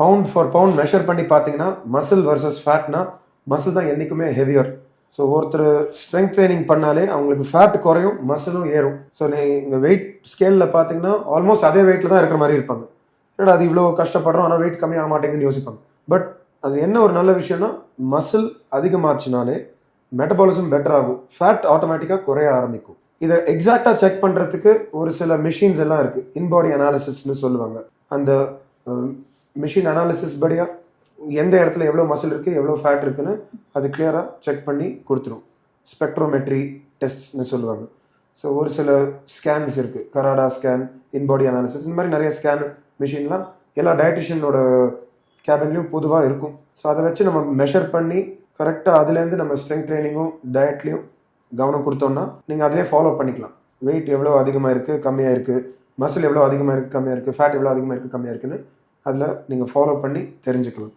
Bound for bound measure பண்ணி பார்த்தீங்கன்னா muscle versus ஃபேட்னா muscle தான் என்றைக்குமே ஹெவியர் ஸோ ஒருத்தர் ஸ்ட்ரென்த் ட்ரைனிங் பண்ணாலே அவங்களுக்கு ஃபேட் குறையும் மசிலும் ஏறும். ஸோ நீங்கள் வெயிட் ஸ்கேலில் பார்த்தீங்கன்னா ஆல்மோஸ்ட் அதே வெயிட்டில் தான் இருக்கிற மாதிரி இருப்பாங்க. என்னடா அது இவ்வளோ கஷ்டப்படுறோம் ஆனால் வெயிட் கம்மியாக மாட்டேங்குதுன்னு யோசிப்பாங்க. பட் அது என்ன ஒரு நல்ல விஷயம்னா மசில் அதிகமாச்சுனாலே மெட்டபாலிசம் பெட்டர் ஆகும். ஃபேட் ஆட்டோமேட்டிக்காக குறைய ஆரம்பிக்கும். இதை எக்ஸாக்டாக செக் பண்ணுறதுக்கு ஒரு சில மிஷின்ஸ் எல்லாம் இருக்குது இன்பாடி அனாலிசிஸ்னு சொல்லுவாங்க. அந்த மிஷின் அனாலிசிஸ் படியாக எந்த இடத்துல எவ்வளோ மசில் இருக்குது எவ்வளோ ஃபேட் இருக்குன்னு அது கிளியராக செக் பண்ணி கொடுத்துரும். ஸ்பெக்ட்ரோமெட்ரி டெஸ்ட்னு சொல்லுவாங்க. ஸோ ஒரு சில ஸ்கேன்ஸ் இருக்குது கராடா ஸ்கேன் இன்பாடி அனாலிசிஸ் இந்த மாதிரி நிறைய ஸ்கேன் மிஷின்லாம் எல்லா டயட்டிஷியனோட கேபின்லையும் பொதுவாக இருக்கும். ஸோ அதை வச்சு நம்ம மெஷர் பண்ணி கரெக்டாக அதுலேருந்து நம்ம ஸ்ட்ரென்த் ட்ரைனிங்கும் டயட்லேயும் கவனம் கொடுத்தோம்னா நீங்கள் அதிலே ஃபாலோ பண்ணிக்கலாம். வெயிட் எவ்வளோ அதிகமாக இருக்குது கம்மியாக இருக்குது மசில் எவ்வளோ அதிகமாக இருக்குது கம்மியாக இருக்குது ஃபேட் எவ்வளோ அதிகமாக இருக்குது கம்மியாக இருக்குன்னு அதில் நீங்கள் ஃபாலோ பண்ணி தெரிஞ்சுக்கலாம்.